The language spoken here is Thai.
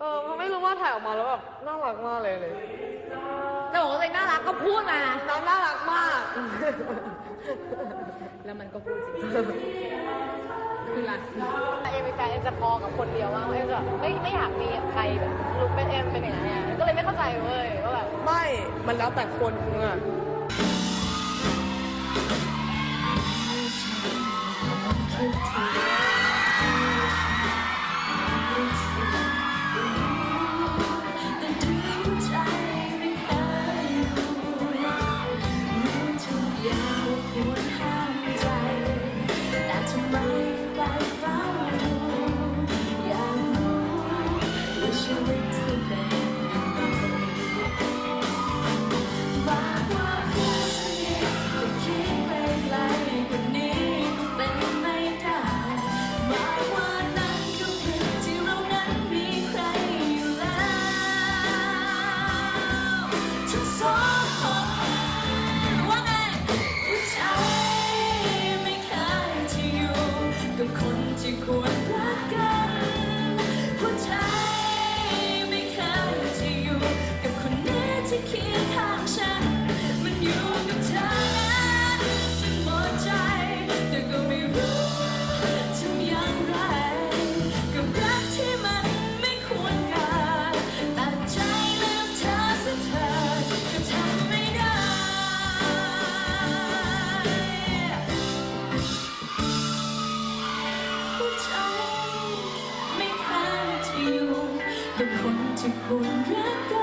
เออเพราะไม่รู้ว่าถ่ายออกมาแล้วแบบน่ารักมากเลยเลยจะบอกว่าตัวเองน่ารักก็พูดมา น้องน่ารักมาก แล้วมันก็พูดจริงคืออะไรเอ็มมีแฟนเอ็มจะพอกับคนเดียวมากเอ็มจะแบบไม่ไม่อยากมีใครแบบรู้เป็นเอ็มเป็นอย่างนี้นก็เลยไม่เข้าใจเว้ยว่าแบบไม่ มันแล้วแต่คนอะ ยาวควรหา เป็นคนที่ควรรักกัน